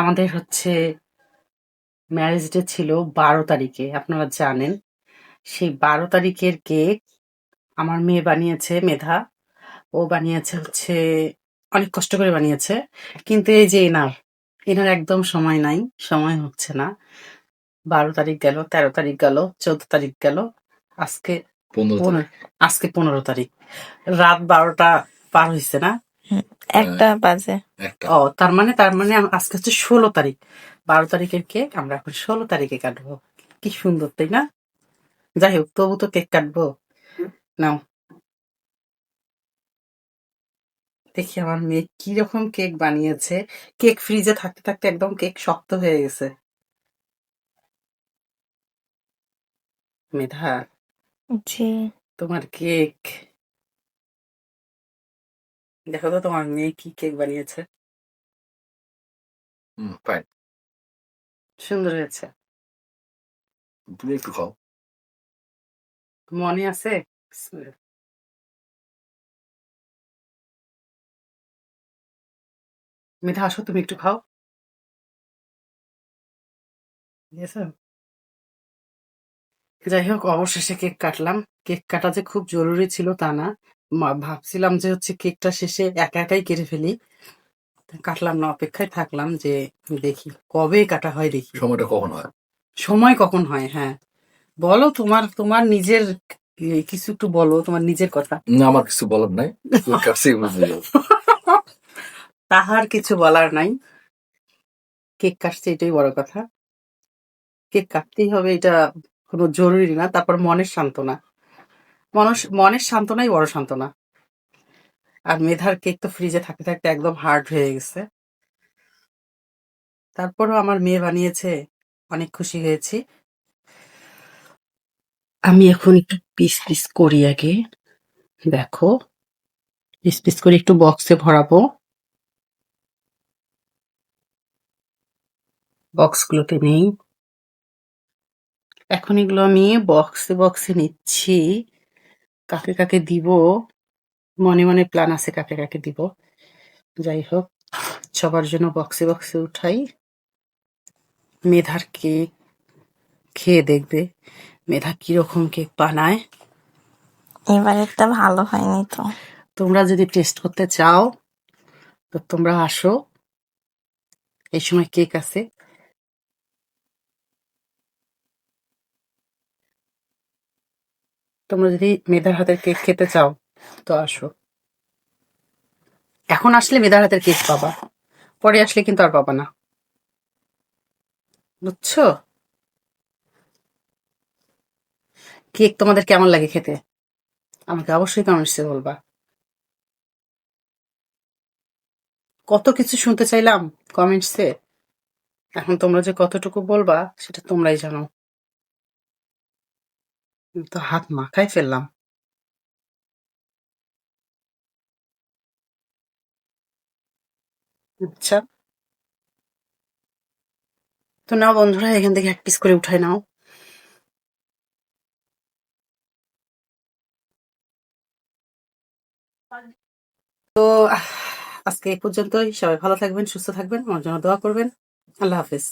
আমাদের হচ্ছে marriage day ছিল বারো তারিখে আপনারা জানেন। সেই বারো তারিখের কেক আমার মেয়ে বানিয়েছে মেধা। ও বানিয়েছে হচ্ছে অনেক কষ্ট করে বানিয়েছে। কিন্তু এই যে এনার এনার একদম সময় নাই সময় হচ্ছে না। বারো তারিখ গেল তেরো তারিখ গেল চোদ্দ তারিখ গেল আজকে আজকে পনেরো তারিখ। রাত বারোটা পার হয়েছে না? একটা বাজে। ও তার মানে তার মানে আজকে হচ্ছে ষোলো তারিখ। বারো তারিখের কেক আমরা এখন ষোলো তারিখে কাটবো। কি সুন্দর তাই না? যাই হোক তবু তো কেক কাটবো। নাও। দেখি আমার মেয়ে কি রকম কেক বানিয়েছে। কেক ফ্রিজে থাকতে থাকতে একদম কেক শক্ত হয়ে গেছে। মেধা জি। তোমার কেক। দেখো তো তোমার মেয়ে কি কেক বানিয়েছে। হুম ফাইন সুন্দর হয়েছে। তুমি একটু খাও। মনে আছে? বিসমিল্লাহ। মেধা আসো তুমি একটু খাও। দিয়েছ? যাই হোক অবশেষে কেক কাটলাম। কেক কাটা যে খুব জরুরি ছিল তা না। ভাবছিলাম যে হচ্ছে কেকটা শেষে একা একাই কেটে ফেলি। কাটলাম না অপেক্ষায় থাকলাম যে দেখি কবে কাটা হয় দেখি। সময়টা কখন হয়? সময় কখন হয় হ্যাঁ। বলো তোমার তোমার নিজের কিছু একটু বলো তোমার নিজের কথা। না আমার কিছু বলার নাই। তাহার কিছু বলার নাই। কেক কাটছে এটাই বড় কথা। কেক কাটতেই হবে এটা কোনো জরুরি না তারপর মনের সান্ত্বনা। মানুষ মনের সান্ত্বনাই বড় সান্ত্বনা। আর মেধার কেক তো ফ্রিজে থাকতে থাকতে একদম হার্ড হয়ে গেছে। তারপরও আমার মেয়ে বানিয়েছে, অনেক খুশি হয়েছি। আমি এখন একটু পিস পিস করি আগে। দেখো পিস পিস করে একটু বক্সে ভরাবো। বক্সগুলোতে নেই। এখন এগুলো আমি বক্সে বক্সে নিচ্ছি। কাকে কাকে দিব? মনে মনে প্ল্যান আছে কাকে কাকে দিব। যাই হোক সবার জন্য বক্সে বক্সে উঠাই। মেধার কেক খেয়ে দেখবে। মেধা কীরকম কেক বানায়। এবারেরটা ভালো হয়নি তো। তোমরা যদি টেস্ট করতে চাও তো তোমরা আসো। এই সময় কেক আছে। তোমরা যদি মেধার হাতের কেক খেতে চাও, তো আসো। এখন আসলে মেধার হাতের কেক পাবা। পরে আসলে কিন্তু আর পাবা না। বুঝছ? কেক তোমাদের কেমন লাগে খেতে? আমাকে অবশ্যই কমেন্টসে বলবা। কত কিছু শুনতে চাইলাম কমেন্টসে এখন তোমরা যে কতটুকু বলবা, সেটা তোমরাই জানো। তো হাত মাখায় ফেললাম। আচ্ছা। তো নাও বন্ধুরা, এখান থেকে এক পিস করে উঠাই নাও। তো আজকে এই পর্যন্তই। সবাই ভালো থাকবেন, সুস্থ থাকবেন, আমার জন্য দোয়া করবেন। আল্লাহ হাফেজ।